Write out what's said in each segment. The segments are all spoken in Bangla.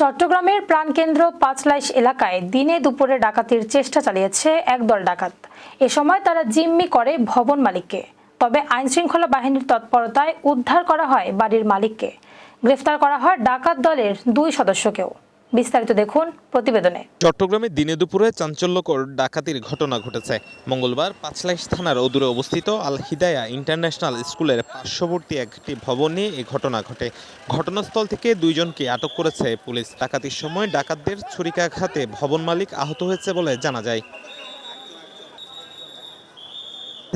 চট্টগ্রামের প্রাণকেন্দ্র পাঁচলাইশ এলাকায় দিনে দুপুরে ডাকাতির চেষ্টা চালিয়েছে একদল ডাকাত। এ সময় তারা জিম্মি করে ভবন মালিককে। তবে আইনশৃঙ্খলা বাহিনীর তৎপরতায় উদ্ধার করা হয় বাড়ির মালিককে। গ্রেফতার করা হয় ডাকাত দলের দুই সদস্যকেও। বিস্তারিত দেখুন প্রতিবেদনে। চট্টগ্রামে দিনে দুপুরে চাঞ্চল্যকর ডাকাতির ঘটনা ঘটেছে। মঙ্গলবার পাঁচলাইশ থানার অদূরে অবস্থিত আল হিদায়া ইন্টারন্যাশনাল স্কুলের পার্শ্ববর্তী একটি ভবনে এই ঘটনা ঘটে। ঘটনাস্থল থেকে দুইজনকে আটক করেছে পুলিশ। ডাকাতির সময় ডাকাতদের ছুরিকাঘাতে ভবন মালিক আহত হয়েছে বলে জানা যায়।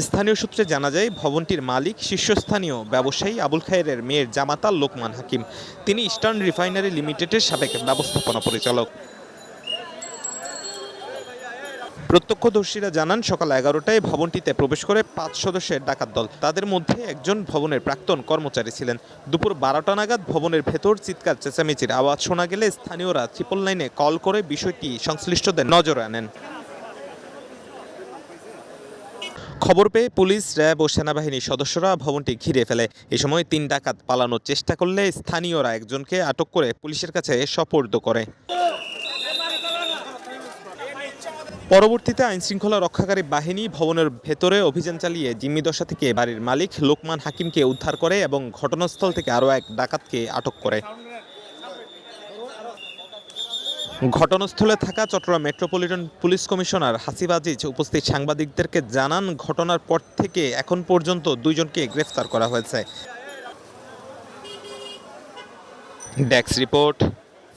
স্থানীয় সূত্রে জানা যায়, ভবনটির মালিক শীর্ষস্থানীয় ব্যবসায়ী আবুল খায়ের মেয়ের জামাতা লোকমান হাকিম। তিনি ইস্টার্ন রিফাইনারি লিমিটেডের সাবেক ব্যবস্থাপনা পরিচালক। প্রত্যক্ষদর্শীরা জানান, সকাল এগারোটায় ভবনটিতে প্রবেশ করে পাঁচ সদস্যের ডাকাত দল। তাদের মধ্যে একজন ভবনের প্রাক্তন কর্মচারী ছিলেন। দুপুর বারোটা নাগাদ ভবনের ভেতর চিৎকার, চেঁচামেচির আওয়াজ শোনা গেলে স্থানীয়রা ট্রিপল লাইনে কল করে বিষয়টি সংশ্লিষ্টদের নজরে আনেন। খবর পেয়ে পুলিশ, র্যাব ও সেনাবাহিনীর সদস্যরা ভবনটি ঘিরে ফেলে। এ সময় তিন ডাকাত পালানোর চেষ্টা করলে স্থানীয়রা একজনকে আটক করে পুলিশের কাছে সোপর্দ করে। পরবর্তীতে আইনশৃঙ্খলা রক্ষাকারী বাহিনী ভবনের ভেতরে অভিযান চালিয়ে জিম্মি দশা থেকে বাড়ির মালিক লোকমান হাকিমকে উদ্ধার করে এবং ঘটনাস্থল থেকে আরও এক ডাকাতকে আটক করে। ঘটনাস্থলে থাকা Chattogram metropolitan police commissioner Hasib Aziz উপস্থিত সাংবাদিকদেরকে জানান, ঘটনার পর থেকে এখন পর্যন্ত দুইজনকে গ্রেফতার করা হয়েছে। ডেক্স রিপোর্ট,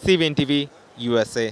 সিবিএন টিভি ইউএসএ